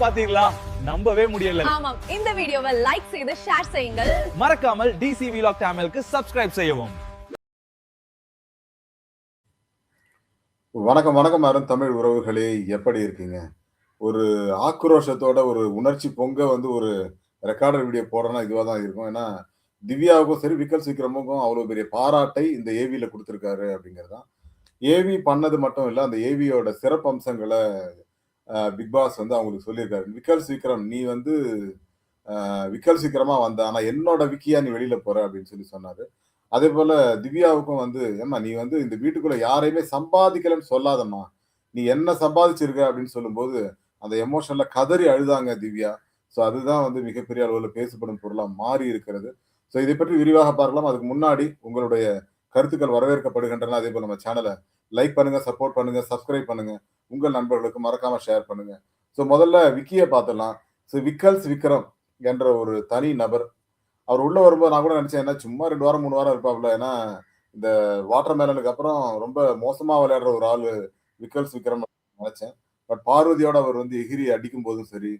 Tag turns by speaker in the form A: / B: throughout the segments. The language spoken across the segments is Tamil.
A: பாத்தீங்களா? நம்பவே முடியல.
B: ஆமாம் இந்த வீடியோவை லைக் செய்து ஷேர் செய்யுங்கள்.
A: மறக்காமல் டிசி விலாக் சேனலுக்கு சப்ஸ்கிரைப் செய்யவும்.
C: வணக்கம் வணக்கம் அருண் தமிழ் உறவுகளே. எப்படி இருக்கீங்க? ஒரு ஆக்ரோஷத்தோட ஒரு உணர்ச்சி பொங்க வந்து ஒரு ரெக்கார்டர் வீடியோ போடுறேன்னா இதுவாக தான் இருக்கும். ஏன்னா திவ்யாவுக்கும் சரி விக்கல் சீக்கிரமுக்கும் அவ்வளோ பெரிய பாராட்டை இந்த ஏவியில் கொடுத்துருக்காரு அப்படிங்கிறது தான் ஏவி பண்ணது மட்டும் இல்லை அந்த ஏவியோட சிறப்பு அம்சங்களை பிக் பாஸ் வந்து அவங்களுக்கு சொல்லியிருக்காரு. விக்கல் சீக்கிரம் நீ வந்து விக்கல் சீக்கிரமா வந்த ஆனா என்னோட விக்கியா நீ வெளியில போற அப்படின்னு சொல்லி சொன்னாரு. அதே போல திவ்யாவுக்கும் வந்து ஏம்மா நீ வந்து இந்த வீட்டுக்குள்ள யாரையுமே சம்பாதிக்கலன்னு சொல்லாதம்மா. நீ என்ன சம்பாதிச்சிருக்க அப்படின்னு சொல்லும்போது அந்த எமோஷன்ல கதறி அழுதாங்க திவ்யா. ஸோ அதுதான் வந்து மிகப்பெரிய அளவில் பேசப்படும் பொருளாக மாறி இருக்கிறது. ஸோ இதை பற்றி விரிவாக பார்க்கலாம். அதுக்கு முன்னாடி உங்களுடைய கருத்துக்கள் வரவேற்கப்படுகின்றன. அதே போல நம்ம சேனலை லைக் பண்ணுங்க சப்போர்ட் பண்ணுங்க சப்ஸ்கிரைப் பண்ணுங்க. உங்கள் நண்பர்களுக்கு மறக்காம ஷேர் பண்ணுங்க. ஸோ முதல்ல விக்கியை பார்த்துடலாம். ஸோ விக்கல்ஸ் விக்ரம் என்ற ஒரு தனி நபர். அவர் உள்ள வரும்போது நான் கூட நினைச்சேன் என்ன சும்மா ரெண்டு வாரம் மூணு வாரம் இருப்பாப்ல ஏன்னா இந்த வாட்டர் மேலனுக்கு அப்புறம் ரொம்ப மோசமா விளையாடுற ஒரு ஆள் விக்கல்ஸ் விக்ரம் நினைச்சேன். பட் பார்வதியோட அவர் வந்து எகிரி அடிக்கும் போதும் சரி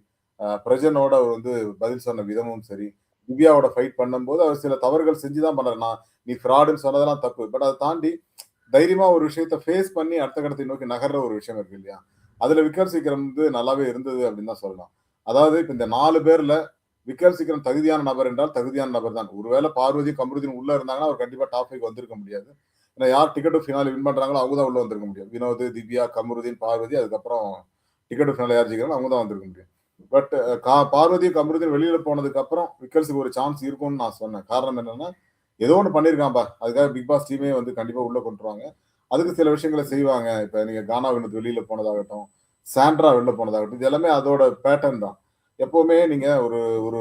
C: பிரஜனோட அவர் வந்து பதில் சொன்ன விதமும் சரி திவ்யாவோட ஃபைட் பண்ணும்போது அவர் சில தவறுகள் செஞ்சுதான் பண்றாரு நான் நீ ஃப்ராடுன்னு சொன்னதெல்லாம் தப்பு. பட் அதை தாண்டி தைரியமா ஒரு விஷயத்த ஃபேஸ் பண்ணி அடுத்த கட்டத்தை நோக்கி நகர்ற ஒரு விஷயம் இருக்கு இல்லையா? அதுல விக்கல் சீக்கிரம் வந்து நல்லாவே இருந்தது அப்படின்னு தான் சொல்லலாம். அதாவது இப்போ இந்த நாலு பேர்ல விக்ரம் சீக்கிரம் தகுதியான நபர் என்றால் தகுதியான நபர் தான். ஒருவேளை பார்வதி கமருதீன் உள்ள இருந்தாங்கன்னா அவர் கண்டிப்பா டாபிக் வந்திருக்க முடியாது. ஏன்னா யார் டிக்கெட்டு ஃபினாலி வின் பண்றாங்களோ அவங்க தான் உள்ள வந்திருக்க முடியும். வினோத் திவ்யா கமருதீன் பார்வதி அதுக்கப்புறம் டிக்கெட்டு ஃபினாலி யார் ஜெயிக்கிறாங்களோ அவங்க தான் வந்திருக்க முடியும். பட் uh, பார்வதி கமருதீன் வெளியில போனதுக்கு அப்புறம் விக்கல்ஸுக்கு ஒரு சான்ஸ் இருக்கும்னு நான் சொன்னேன். காரணம் என்னன்னா ஏதோ ஒன்று பண்ணியிருக்கான்பா அதுக்காக பிக் பாஸ் டீமே வந்து கண்டிப்பாக உள்ள கொண்டுருவாங்க அதுக்கு சில விஷயங்களை செய்வாங்க. இப்போ நீங்க கானா வினோத் வெளியில போனதாகட்டும் சாண்ட்ரா வெளில போனதாகட்டும் இது எல்லாமே அதோட பேட்டர்ன் தான். எப்பவுமே நீங்க ஒரு ஒரு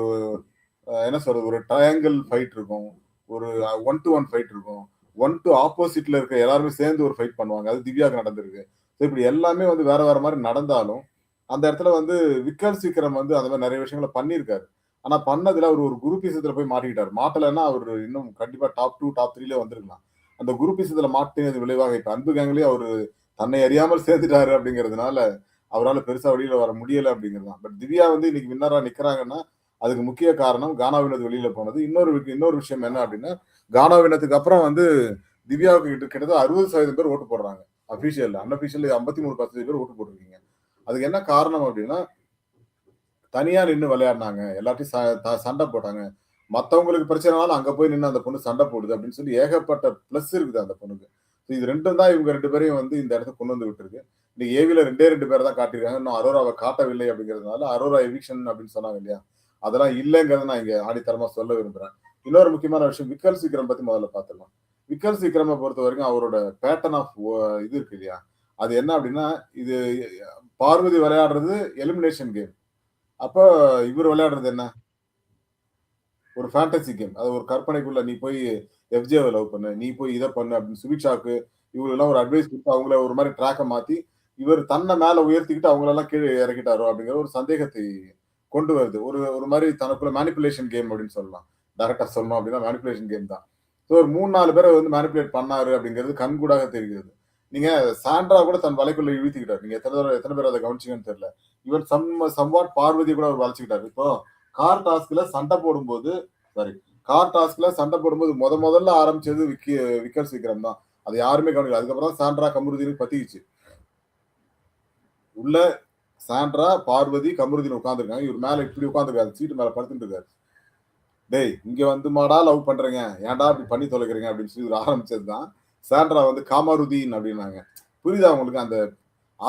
C: என்ன சொல்றது? ஒரு ட்ரையாங்கிள் ஃபைட் இருக்கும். ஒரு ஒன் டு ஒன் ஃபைட் இருக்கும். ஒன் டு ஆப்போசிட்ல இருக்க எல்லாருமே சேர்ந்து ஒரு ஃபைட் பண்ணுவாங்க. அது திவ்யாவுக்கு நடந்திருக்கு. ஸோ இப்படி எல்லாமே வந்து வேற வேற மாதிரி நடந்தாலும் அந்த இடத்துல வந்து விக்கர் சீக்கிரம் வந்து அந்த மாதிரி நிறைய விஷயங்களை பண்ணியிருக்காரு. ஆனா பண்ணதுல அவர் ஒரு குரூப் இசத்துல போய் மாட்டிக்கிட்டார். மாட்டலைன்னா அவர் இன்னும் கண்டிப்பா டாப் டூ டாப் த்ரீல வந்திருக்கலாம். அந்த குரூப் இசத்துல மாட்டினது விளைவாக இப்ப அன்பு கேங்லயே அவர் தன்னை அறியாமல் சேர்த்துட்டாரு அப்படிங்கிறதுனால அவரால் பெருசா வெளியில வர முடியல அப்படிங்கிறது தான் பட் திவ்யா வந்து இன்னைக்கு வின்னரா நிக்கிறாங்கன்னா அதுக்கு முக்கிய காரணம் கானாவினது வெளியில போனது. இன்னொரு இன்னொரு விஷயம் என்ன அப்படின்னா கானா வினத்துக்கு அப்புறம் வந்து திவ்யாவுக்கு கிட்ட கிட்டத்தட்ட அறுபது சதவீதம் பேர் ஓட்டு போடுறாங்க. அபிஷியல் அன்அபிஷியல் ஐம்பத்தி மூணு பர்சன்டேஜ் பேர் ஓட்டு போட்டிருக்கீங்க. அதுக்கு என்ன காரணம் அப்படின்னா தனியாக நின்று விளையாடினாங்க. எல்லாத்தையும் ச- த- சண்டை போட்டாங்க. மற்றவங்களுக்கு பிரச்சனைனாலும் அங்கே போய் நின்று அந்த பொண்ணு சண்டை போடுது அப்படின்னு சொல்லி ஏகப்பட்ட ப்ளஸ் இருக்குது அந்த பொண்ணுக்கு. ஸோ இது ரெண்டும் தான் இவங்க ரெண்டு பேரையும் வந்து இந்த இடத்துக்கு கொண்டு வந்து விட்டுருக்கு. இன்னைக்கு ஏவில ரெண்டே ரெண்டு பேர் தான் காட்டியிருக்காங்க. இன்னும் அரோராவை காட்டவில்லை அப்படிங்கிறதுனால அரோரா எவிக்ஷன் அப்படின்னு சொன்னாங்க இல்லையா? அதெல்லாம் இல்லைங்கிறத நான் இங்கே ஆடித்தரமாக சொல்ல விரும்புகிறேன் இன்னொரு முக்கியமான விஷயம் விக்கல் சீக்கிரம் பற்றி முதல்ல பார்த்துடலாம் விக்கல் சீக்கிரமை பொறுத்த வரைக்கும் அவரோட பேட்டர்ன் ஆஃப் இது இருக்கு இல்லையா? அது என்ன அப்படின்னா இது பார்வதி விளையாடுறது எலிமினேஷன் கேம் அப்போ இவர் விளையாடுறது என்ன? ஒரு ஃபேண்டசி கேம் அது ஒரு கற்பனைக்குள்ள நீ போய் எஃப்ஜேவை லவ் பண்ணு. நீ போய் இதை பண்ணு அப்படின்னு சுபிக்ஷாக்கு இவங்களெல்லாம் ஒரு அட்வைஸ் கொடுத்து அவங்கள ஒரு மாதிரி ட்ராக்கை மாற்றி இவர் தன்னை மேலே உயர்த்திக்கிட்டு அவங்களெல்லாம் கீழே இறக்கிட்டாரோ அப்படிங்கிற ஒரு சந்தேகத்தை கொண்டு வருது. ஒரு ஒரு மாதிரி தனக்குள்ள மேனிப்புலேஷன் கேம் அப்படின்னு சொல்லலாம். டேரக்டா சொல்லணும் அப்படின்னா மேனிப்புலேஷன் கேம் தான். ஸோ ஒரு மூணு நாலு பேரை வந்து மேனிப்புலேட் பண்ணாரு அப்படிங்கிறது கண்கூடாக தெரிகிறது. நீங்க சாண்ட்ரா கூட தன் வலைக்குள்ள இழுத்துக்கிட்டார். நீங்க எத்தனை தடவை எத்தனை பேர் அதை கவனிச்சிங்கன்னு தெரியல. ஈவன் சம் சம்வாட் பார்வதி கூட அவர் வளைச்சுக்கிட்டார் இப்போ கார் டாஸ்க்ல சண்டை போடும்போது சாரி கார் டாஸ்க்ல சண்டை போடும்போது முத முதல்ல ஆரம்பிச்சது விக்கி விக்கர் சீக்கிரம் தான். அது யாருமே கவனிக்கல. அதுக்கப்புறம் தான் சாண்ட்ரா கமருதீன் பத்திக்கிச்சு. உள்ள சாண்ட்ரா பார்வதி கமருதீன் உட்காந்துருக்காங்க இவர் மேல இப்படி உட்காந்துருக்காரு சீட்டு மேல படுத்துட்டு இருக்காரு டேய் இங்க வந்து மாடா லவ் பண்றீங்க. ஏன்டா இப்படி பண்ணி தொலைக்கிறீங்க அப்படின்னு சொல்லி ஆரம்பிச்சது தான் சாண்ட்ரா வந்து காமருதீன் அப்படின்னாங்க. புரியுதா உங்களுக்கு? அந்த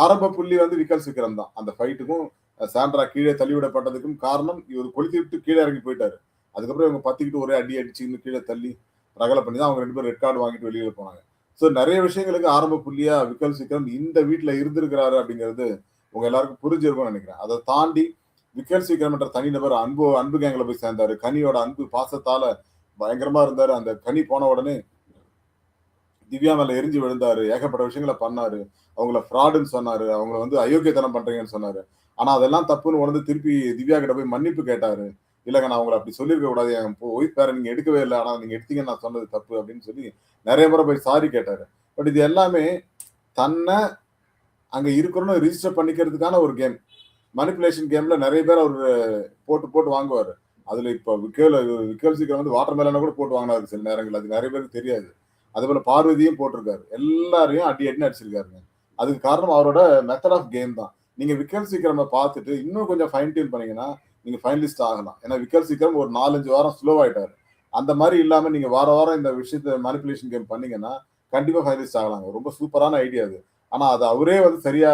C: ஆரம்ப புள்ளி வந்து விக்கல் சீக்கிரம் தான். அந்த ஃபைட்டுக்கும் சாண்ட்ரா கீழே தள்ளிவிடப்பட்டதுக்கும் காரணம் இவர் கொளுத்தி விட்டு கீழே இறங்கி போயிட்டாரு. அதுக்கப்புறம் இவங்க பத்திக்கிட்டு ஒரே அடி அடிச்சுன்னு கீழே தள்ளி ரகலை பண்ணி தான் அவங்க ரெண்டு பேரும் ரெட் கார்டு வாங்கிட்டு வெளியில போனாங்க. ஸோ நிறைய விஷயங்களுக்கு ஆரம்ப புள்ளியா விக்கல் சிக்ரம் இந்த வீட்டில் இருந்திருக்கிறாரு அப்படிங்கிறது உங்க எல்லாருக்கும் புரிஞ்சிருக்கும்னு நினைக்கிறேன். அதை தாண்டி விக்கல் சிக்ரம் என்ற தனிநபர் அன்பு அன்பு கேங்கில் போய் சேர்ந்தாரு. கனியோட அன்பு பாசத்தால பயங்கரமா இருந்தாரு. அந்த கனி போன உடனே திவ்யா மேல எரிஞ்சு விழுந்தாரு ஏகப்பட்ட விஷயங்களை பண்ணாரு அவங்கள ஃப்ராடுன்னு சொன்னாரு அவங்கள வந்து அயோக்கியத்தனம் பண்றீங்கன்னு சொன்னாரு. ஆனா அதெல்லாம் தப்புன்னு உணர்ந்து திருப்பி திவ்யா கிட்ட போய் மன்னிப்பு கேட்டாரு. இல்லைங்க நான் உங்களை அப்படி சொல்லியிருக்க கூடாது என் ஒய்ஃப் பேரை நீங்க எடுக்கவே இல்லை ஆனா நீங்க எடுத்தீங்கன்னு நான் சொன்னது தப்பு அப்படின்னு சொல்லி நிறைய முறை போய் சாரி கேட்டாரு. பட் இது எல்லாமே தன்னை அங்க இருக்கணும்னு ரிஜிஸ்டர் பண்ணிக்கிறதுக்கான ஒரு கேம் மனிப்புலேஷன் கேம்ல நிறைய பேர் அவர் போட்டு போட்டு வாங்குவார். அதுல இப்ப விக்கல் விக்கல் சீக்கிரம் வந்து வாட்டர் மேலான கூட போட்டு வாங்கினாரு சில நேரங்கள் அது நிறைய பேருக்கு தெரியாது. அதே போல பார்வதியும் போட்டிருக்காரு. எல்லாரையும் அடி அடின்னு அடிச்சிருக்காருங்க. அதுக்கு காரணம் அவரோட மெத்தட் ஆஃப் கேம் தான். நீங்க விக்கல் சீக்கிரமா பார்த்துட்டு இன்னும் கொஞ்சம் ஃபைன் டியூன் பண்ணீங்கன்னா நீங்க ஃபைனலிஸ்ட் ஆகலாம். ஏன்னா விக்கல் சீக்கிரம் ஒரு நாலஞ்சு வாரம் ஸ்லோ ஆயிட்டாரு. அந்த மாதிரி இல்லாம நீங்க வார வாரம் இந்த விஷயத்த மேனிபுலேஷன் கேம் பண்ணீங்கன்னா கண்டிப்பா ஃபைனலிஸ்ட் ஆகலாங்க. ரொம்ப சூப்பரான ஐடியா அது. ஆனா அது அவரே வந்து சரியா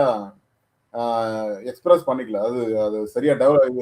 C: எக்ஸ்பிரஸ் பண்ணிக்கல. அது அது சரியா டெவலப்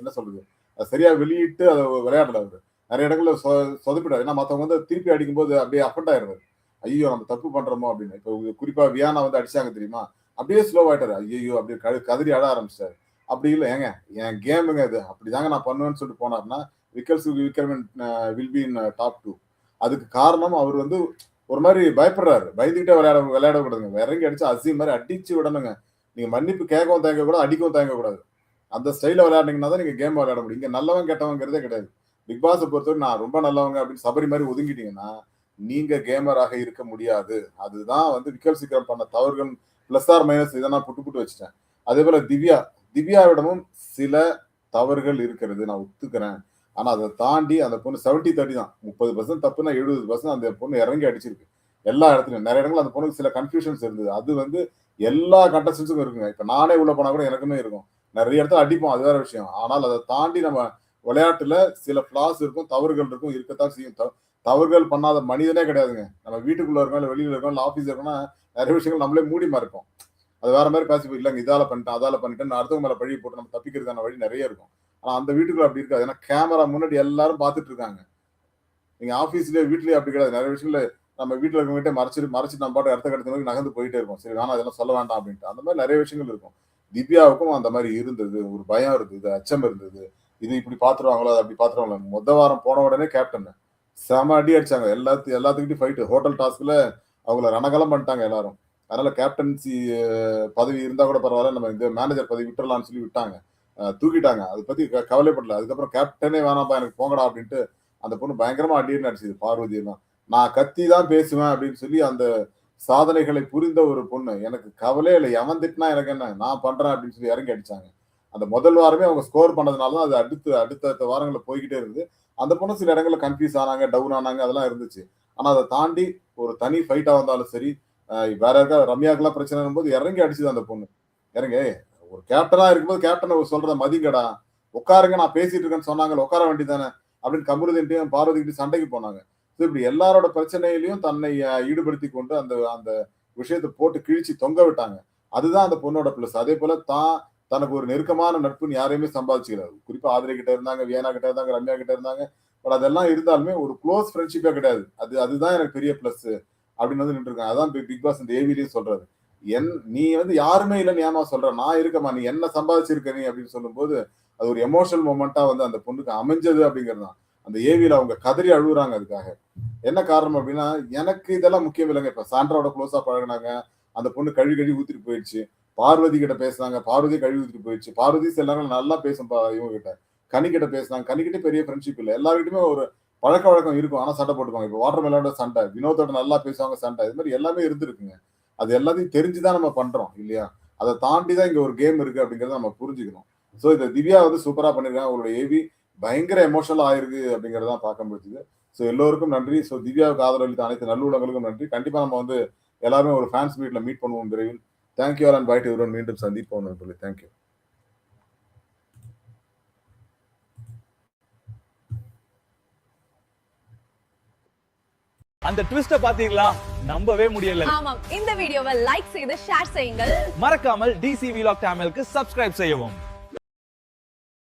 C: என்ன சொல்றது? அது சரியா வெளியிட்டு அதை விளையாடல அவரு. நிறைய இடங்களில் சொ- சொதப்பிட்டாரு. ஏன்னா மற்றவங்க வந்து திருப்பி அடிக்கும்போது அப்படியே அஃபெக்ட் ஆயிருவாரு. ஐயோ நம்ம தப்பு பண்றோமோ அப்படின்னு. இப்போ குறிப்பா வியானா வந்து அடிச்சாங்க தெரியுமா? அப்படியே ஸ்லோ ஆயிட்டாரு. ஐயோ அப்படியே க கதறி அட ஆரம்பிச்சிட்டாரு. அப்படி இல்லை. ஏங்க என் கேமுங்க இது. அப்படிதாங்க நான் பண்ணுவேன்னு சொல்லிட்டு போனாருன்னா Vikkals Vikraman will be in top two அதுக்கு காரணம் அவர் வந்து ஒரு மாதிரி பயப்படுறாரு. பயந்துகிட்டே விளையாட விளையாடக்கூடாதுங்க. இறங்கி அடிச்சு அசீம் மாதிரி அடிச்சு விடணுங்க. நீங்க மன்னிப்பு கேட்கவும் தயங்க கூடாது அடிக்கவும் தயங்க கூடாது அந்த ஸ்டைல விளையாடுனீங்கன்னா தான் நீங்க கேம் விளையாட முடியும். இங்க நல்லவன் கெட்டவங்கிறதே கிடையாது. பிக் பாஸை பொறுத்தவரை நான் ரொம்ப நல்லவங்க அப்படின்னு சபரி மாதிரி ஒதுங்கிட்டீங்கன்னா நீங்க கேமராக இருக்க முடியாது. அதுதான் வந்து விக்கல் சீக்கிரம் பண்ண தவறுகள் பிளஸ் ஆர் மைனஸ் இதை நான் புட்டு புட்டு வச்சுட்டேன். அதே போல திவ்யா திவ்யாவிடமும் சில தவறுகள் இருக்கிறது நான் ஒத்துக்கிறேன். ஆனா அதை தாண்டி அந்த பொண்ணு செவன்டி தேர்ட்டி தான். முப்பது பர்சன்ட் தப்புனா எழுபது பர்சன்ட் அந்த பொண்ணு இறங்கி அடிச்சிருக்கு. எல்லா இடத்துலையும் நிறைய இடங்கள் அந்த பொண்ணுக்கு சில கன்ஃபியூஷன்ஸ் இருந்தது. அது வந்து எல்லா கண்டஸ்டன்ஸுக்கும் இருக்குங்க. இப்ப நானே உள்ள போனா கூட எனக்குமே இருக்கும். நிறைய இடத்துல அடிப்போம். அது வேற விஷயம். ஆனால் அதை தாண்டி நம்ம விளையாட்டுல சில ஃபிளாஸ் இருக்கும் தவறுகள் இருக்கும் இருக்கத்தான் செய்யும். தவறுகள் பண்ணாத மனிதனே கிடையாதுங்க. நம்ம வீட்டுக்குள்ள இருக்கோம் இல்ல வெளியில இருக்கோம் இல்ல ஆபீஸ் இருக்கோம்னா நிறைய விஷயங்கள் நம்மளே மூடி இருக்கும். அது வேற மாதிரி பேசி இல்லைங்க இதால பண்ணிட்டேன் அதால பண்ணிட்டேன் அடுத்தவங்க மேல பழி போட்டு நம்ம தப்பிக்கிறதுக்கான வழி நிறைய இருக்கும். ஆனா அந்த வீட்டுக்குள்ள அப்படி இருக்காது. ஏன்னா கேமரா முன்னாடி எல்லாரும் பார்த்துட்டு இருக்காங்க. நீங்க ஆபீஸ்லயே வீட்லயே அப்படி கிடையாது. நிறைய விஷயங்கள நம்ம வீட்டுல இருக்கவங்ககிட்ட மறைச்சிட்டு மறைச்சிட்டு நம்ம பாட்டு இடத்த கடத்த நோக்கி நகர்ந்து போயிட்டே இருக்கும். சரி வேணாம் அதெல்லாம் சொல்ல வேண்டாம் அப்படின்ட்டு. அந்த மாதிரி நிறைய விஷயங்கள் இருக்கும். திவ்யாவுக்கும் அந்த மாதிரி இருந்தது. ஒரு பயம் இருந்தது அச்சம் இருந்தது. இது இப்படி பாத்துருவாங்களோ அது அப்படி பாத்துருவாங்களோ? மொத வாரம் போன உடனே கேப்டன் செம அடி அடிச்சாங்க. எல்லாத்து எல்லாத்துக்கிட்டையும் ஃபைட்டு ஹோட்டல் டாஸ்க்ல அவங்கள ரணகலம் பண்ணிட்டாங்க எல்லாரும். அதனால கேப்டன்சி பதவி இருந்தா கூட பரவாயில்ல நம்ம இந்த மேனேஜர் பதவி விட்டுறலாம்னு சொல்லி விட்டாங்க. தூக்கிட்டாங்க. அதை பத்தி க- கவலைப்படல அதுக்கப்புறம் கேப்டனே வேணாம்ப்பா எனக்கு போங்கடா அப்படின்ட்டு அந்த பொண்ணு பயங்கரமா அடின்னு அடிச்சது பார்வதி தான் நான் கத்தி தான் பேசுவேன் அப்படின்னு சொல்லி அந்த சாதனைகளை புரிந்த ஒரு பொண்ணு. எனக்கு கவலையே இல்லை. எவன் திட்டினா எனக்கு என்ன? நான் பண்றேன் அப்படின்னு சொல்லி இறங்கி அடிச்சாங்க. அந்த முதல் வாரமே அவங்க ஸ்கோர் பண்ணதுனால தான் அது அடுத்து அடுத்தடுத்த வாரங்களில் போய்கிட்டே இருந்து அந்த பொண்ணு சில இடங்களில் கன்ஃபியூஸ் ஆனாங்க டவுன் ஆனாங்க அதெல்லாம் இருந்துச்சு. ஆனால் அதை தாண்டி ஒரு தனி ஃபைட்டாக வந்தாலும் சரி வேற யாருக்கா ரம்யாக்கெல்லாம் பிரச்சனை போது இறங்கி அடிச்சுது அந்த பொண்ணு. இறங்க ஒரு கேப்டனா இருக்கும்போது கேப்டன் சொல்றத மதிங்கடா. உட்காருங்க நான் பேசிட்டு இருக்கேன்னு சொன்னாங்க உட்கார வேண்டியதானே அப்படின்னு கமருதின்ட்டையும் பார்வதிக்கிட்டு சண்டைக்கு போனாங்க. ஸோ இப்படி எல்லாரோட பிரச்சனையிலையும் தன்னை ஈடுபடுத்தி கொண்டு அந்த அந்த விஷயத்தை போட்டு கிழிச்சு தொங்க விட்டாங்க. அதுதான் அந்த பொண்ணோட பிளஸ் அதே போல தான் தனக்கு ஒரு நெருக்கமான நட்புன்னு யாரையுமே சம்பாதிச்சுக்கிறாரு குறிப்பா ஆதிரை கிட்ட இருந்தாங்க வியனா கிட்ட இருந்தாங்க ரம்யா கிட்ட இருந்தாங்க. பட் அதெல்லாம் இருந்தாலுமே ஒரு க்ளோஸ் ஃப்ரெண்ட்ஷிப்பே கிடையாது. அது அதுதான் எனக்கு பெரிய பிளஸ் அப்படின்னு வந்து நின்றுருக்காங்க. அதான் பிக் பாஸ் இந்த ஏவிலையும் சொல்றாரு. என் நீ வந்து யாருமே இல்லைன்னு ஏமா சொல்ற? நான் இருக்கமா நீ என்ன சம்பாதிச்சிருக்க நீ அப்படின்னு சொல்லும்போது அது ஒரு எமோஷனல் மூமெண்டா வந்து அந்த பொண்ணுக்கு அமைஞ்சது அப்படிங்கிறது தான். அந்த ஏவியில அவங்க கதறி அழுகுறாங்க அதுக்காக. என்ன காரணம் அப்படின்னா எனக்கு இதெல்லாம் முக்கியம் இல்லைங்க. இப்ப சாண்ட்ராவோட க்ளோஸா பழகுனாங்க. அந்த பொண்ணு கழுவி கழுவி ஊத்திட்டு போயிடுச்சு. பார்வதி கிட்ட பேசுனாங்க. பார்வதி கழுவி ஊத்திட்டு போயிடுச்சு. பார்வதி எல்லாரும் நல்லா பேசும் பா- இவங்க கிட்ட. கனி கிட்ட பேசுனாங்க. கனி கிட்ட பெரிய ஃப்ரெண்ட்ஷிப் இல்லை. எல்லாருக்கிட்டுமே ஒரு பழக்க வழக்கம் இருக்கும். ஆனால் சண்டை போட்டுப்பாங்க இப்போ வாட்டர் மெலோட சண்டை வினோத்தோட நல்லா பேசுவாங்க சண்டை. இது மாதிரி எல்லாமே இருந்திருக்குங்க. அது எல்லாத்தையும் தெரிஞ்சுதான் நம்ம பண்றோம் இல்லையா? அதை தாண்டி தான் இங்க ஒரு கேம் இருக்கு அப்படிங்கறத நம்ம புரிஞ்சுக்கணும். ஸோ இதை திவ்யா வந்து சூப்பரா பண்ணிருக்காங்க. அவங்களோட ஏவி பயங்கர எமோஷனல் ஆயிருக்கு அப்படிங்கறத பார்க்க முடிஞ்சுது. ஸோ எல்லோருக்கும் நன்றி. ஸோ திவ்யாவுக்கு ஆதரவு அளித்த அனைத்து நல்லுள்ளங்களுக்கும் நன்றி. கண்டிப்பா நம்ம வந்து எல்லாருமே ஒரு ஃபேன்ஸ் மீட்ல மீட் பண்ணுவோம் விரைவில். தேங்க்யூ ஆல் அண்ட் பைட் இவருடன் மீண்டும் சந்திப்போம் நண்பர்களே தேங்க்யூ
A: அந்த ட்விஸ்ட பாத்தீங்களா நம்பவே முடியல.
B: ஆமாம். இந்த வீடியோவை லைக் செய்து ஷேர் செய்யுங்கள்.
A: மறக்காமல் டிசி விலாக் சேனலுக்கு சப்ஸ்கிரைப் செய்யவும்.